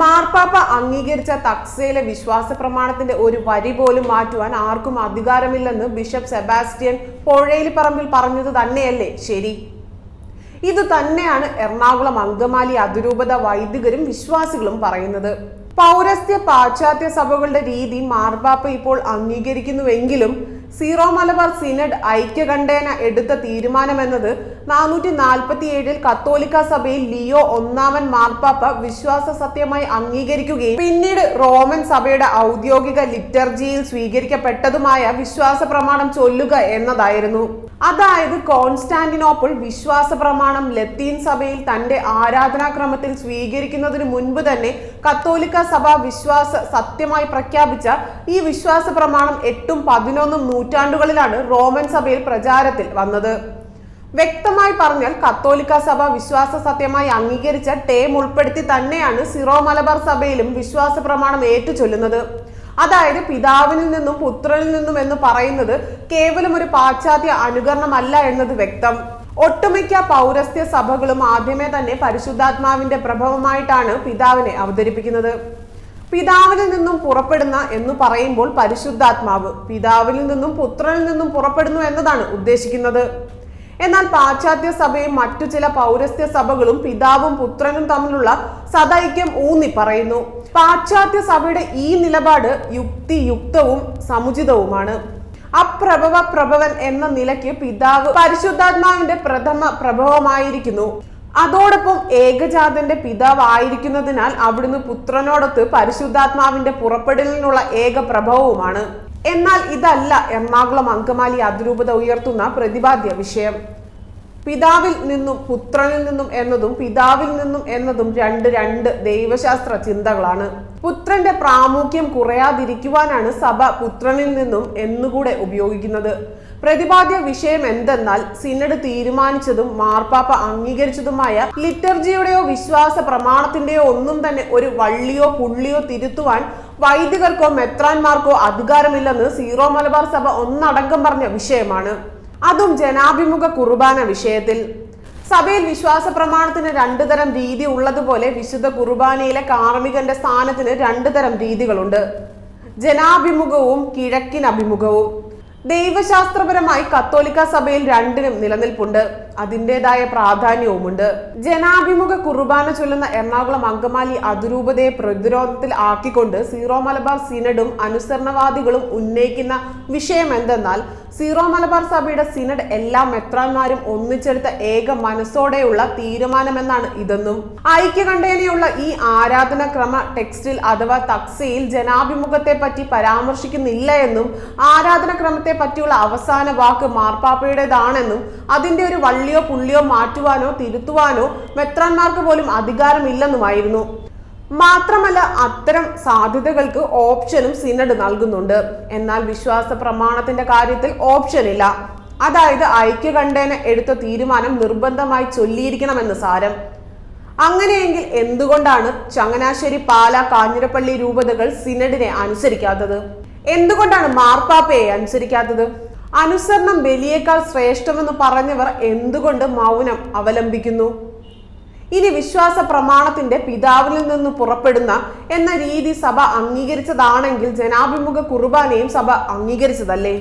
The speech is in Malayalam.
മാർപ്പാപ്പ അംഗീകരിച്ച തക്സയിലെ വിശ്വാസ പ്രമാണത്തിന്റെ ഒരു വരി പോലും മാറ്റുവാൻ ആർക്കും അധികാരമില്ലെന്ന് ബിഷപ്പ് സെബാസ്റ്റ്യൻ പറമ്പിൽ പറഞ്ഞത് തന്നെയല്ലേ? ശരി. ഇത് തന്നെയാണ് എറണാകുളം അങ്കമാലി അതിരൂപത വൈദികരും വിശ്വാസികളും പറയുന്നത്. പൗരസ്ത്യ പാശ്ചാത്യ സഭകളുടെ രീതി മാർപ്പാപ്പ ഇപ്പോൾ അംഗീകരിക്കുന്നുവെങ്കിലും സീറോ മലബാർ സിനഡ് ഐക്യകണ്ഠേന എടുത്ത തീരുമാനമെന്നത് നാനൂറ്റി നാൽപ്പത്തി ഏഴിൽ കത്തോലിക്ക സഭയിൽ ലിയോ ഒന്നാമൻ മാർപ്പാപ്പ വിശ്വാസ സത്യമായി അംഗീകരിക്കുകയും പിന്നീട് റോമൻ സഭയുടെ ഔദ്യോഗിക ലിറ്റർജിയിൽ സ്വീകരിക്കപ്പെട്ടതുമായ വിശ്വാസ പ്രമാണം ചൊല്ലുക എന്നതായിരുന്നു. അതായത് കോൺസ്റ്റാന്റിനോപ്പിൾ വിശ്വാസ പ്രമാണം ലത്തീൻ സഭയിൽ തന്റെ ആരാധനാക്രമത്തിൽ സ്വീകരിക്കുന്നതിന് മുൻപ് തന്നെ കത്തോലിക്ക സഭ വിശ്വാസ സത്യമായി പ്രഖ്യാപിച്ച ഈ വിശ്വാസ പ്രമാണം എട്ടും പതിനൊന്നും നൂറ്റാണ്ടുകളിലാണ് റോമൻ സഭയിൽ പ്രചാരത്തിൽ വന്നത്. വ്യക്തമായി പറഞ്ഞാൽ കത്തോലിക്ക സഭ വിശ്വാസ സത്യമായി അംഗീകരിച്ച ടേം ഉൾപ്പെടുത്തി തന്നെയാണ് സിറോ മലബാർ സഭയിലും വിശ്വാസ പ്രമാണം ഏറ്റുചൊല്ലുന്നത്. അതായത് പിതാവിനിൽ നിന്നും പുത്രനിൽ നിന്നും എന്ന് പറയുന്നത് കേവലം ഒരു പാശ്ചാത്യ അനുകരണമല്ല എന്നത് വ്യക്തം. ഒട്ടുമിക്ക പൗരസ്ത്യ സഭകളും ആദ്യമേ തന്നെ പരിശുദ്ധാത്മാവിന്റെ പ്രഭവമായിട്ടാണ് പിതാവിനെ അവതരിപ്പിക്കുന്നത്. പിതാവിൽ നിന്നും പുറപ്പെടുന്ന എന്ന് പറയുമ്പോൾ പരിശുദ്ധാത്മാവ് പിതാവിൽ നിന്നും പുത്രനിൽ നിന്നും പുറപ്പെടുന്നു എന്നതാണ് ഉദ്ദേശിക്കുന്നത്. എന്നാൽ പാശ്ചാത്യ സഭയും മറ്റു ചില പൗരസ്ത്യ സഭകളും പിതാവും പുത്രനും തമ്മിലുള്ള സദൈക്യം ഊന്നി പറയുന്നു. പാശ്ചാത്യ സഭയുടെ ഈ നിലപാട് യുക്തിയുക്തവും സമുചിതവുമാണ്. അപ്രഭവ പ്രഭവൻ എന്ന നിലയ്ക്ക് പിതാവ് പരിശുദ്ധാത്മാവിന്റെ പ്രഥമ പ്രഭവമായിരിക്കുന്നു. അതോടൊപ്പം ഏകജാതന്റെ പിതാവായിരിക്കുന്നതിനാൽ അവിടുന്ന് പുത്രനോടൊത്ത് പരിശുദ്ധാത്മാവിന്റെ പുറപ്പെടലിനുള്ള ഏക പ്രഭവവുമാണ്. എന്നാൽ ഇതല്ല എറണാകുളം അങ്കമാലി അതിരൂപത ഉയർത്തുന്ന പ്രതിപാദ്യ വിഷയം. പിതാവിൽ നിന്നും പുത്രനിൽ നിന്നും എന്നതും പിതാവിൽ നിന്നും എന്നതും രണ്ട് രണ്ട് ദൈവശാസ്ത്ര ചിന്തകളാണ്. പുത്രന്റെ പ്രാമുഖ്യം കുറയാതിരിക്കുവാനാണ് സഭ പുത്രനിൽ നിന്നും എന്നുകൂടെ ഉപയോഗിക്കുന്നത്. പ്രതിപാദ്യ വിഷയം എന്തെന്നാൽ സിനഡ് തീരുമാനിച്ചതും മാർപ്പാപ്പ അംഗീകരിച്ചതുമായ ലിറ്റർജിയുടെയോ വിശ്വാസ പ്രമാണത്തിന്റെയോ ഒന്നും തന്നെ ഒരു വള്ളിയോ പുള്ളിയോ തിരുത്തുവാൻ വൈദികർക്കോ മെത്രാന്മാർക്കോ അധികാരമില്ലെന്ന് സീറോ മലബാർ സഭ ഒന്നടങ്കം പറഞ്ഞ വിഷയമാണ്. അതും ജനാഭിമുഖ കുർബാന വിഷയത്തിൽ. സഭയിൽ വിശ്വാസ പ്രമാണത്തിന് രണ്ടു തരം രീതി ഉള്ളതുപോലെ വിശുദ്ധ കുർബാനയിലെ കാർമികന്റെ സ്ഥാനത്തിന് രണ്ടു തരം രീതികളുണ്ട്. ജനാഭിമുഖവും കിഴക്കിനഭിമുഖവും. ദൈവശാസ്ത്രപരമായി കത്തോലിക്ക സഭയിൽ രണ്ടിനും നിലനിൽപ്പുണ്ട്. അതിന്റെതായ പ്രാധാന്യവുമുണ്ട്. ജനാഭിമുഖ കുർബാന ചൊല്ലുന്ന എറണാകുളം അങ്കമാലി അതിരൂപതയെ പ്രതിരോധത്തിൽ ആക്കിക്കൊണ്ട് സീറോ മലബാർ സിനഡും അനുസരണവാദികളും ഉന്നയിക്കുന്ന വിഷയം എന്തെന്നാൽ സീറോ മലബാർ സഭയുടെ സിനഡ് എല്ലാ മെത്രാന്മാരും ഒന്നിച്ചെടുത്ത ഏക മനസ്സോടെയുള്ള തീരുമാനമെന്നാണ് ഇതെന്നും ഐക്യകണ്ഠേനയുള്ള ഈ ആരാധനക്രമ ടെക്സ്റ്റിൽ അഥവാ തക്സയിൽ ജനാഭിമുഖത്തെ പറ്റി പരാമർശിക്കുന്നില്ല എന്നും ആരാധനക്രമത്തെ പറ്റിയുള്ള അവസാന വാക്ക് മാർപ്പാപ്പയുടേതാണെന്നും അതിന്റെ ഒരു വള്ളിയോ പുള്ളിയോ മാറ്റുവാനോ തിരുത്തുവാനോ മെത്രാന്മാർക്ക് പോലും അധികാരമില്ലെന്നുമായിരുന്നു. മാത്രമല്ല അത്തരം സാധ്യതകൾക്ക് ഓപ്ഷനും സിനഡ് നൽകുന്നുണ്ട്. എന്നാൽ വിശ്വാസ പ്രമാണത്തിന്റെ കാര്യത്തിൽ ഓപ്ഷൻ ഇല്ല. അതായത് ഐക്യകണ്ഠേന എടുത്ത തീരുമാനം നിർബന്ധമായി ചൊല്ലിയിരിക്കണമെന്ന് സാരം. അങ്ങനെയെങ്കിൽ എന്തുകൊണ്ടാണ് ചങ്ങനാശ്ശേരി പാല കാഞ്ഞിരപ്പള്ളി രൂപതകൾ സിനഡിനെ അനുസരിക്കാത്തത്? എന്തുകൊണ്ടാണ് മാർപ്പാപ്പയെ അനുസരിക്കാത്തത്? അനുസരണം ബലിയേക്കാൾ ശ്രേഷ്ഠമെന്ന് പറഞ്ഞവർ എന്തുകൊണ്ട് മൗനം അവലംബിക്കുന്നു? ഇനി വിശ്വാസ പ്രമാണത്തിന്റെ പിതാവിൽ നിന്ന് പുറപ്പെടുന്ന എന്ന രീതി സഭ അംഗീകരിച്ചതാണെങ്കിൽ ജനാഭിമുഖ കുർബാനയും സഭ അംഗീകരിച്ചതല്ലേ?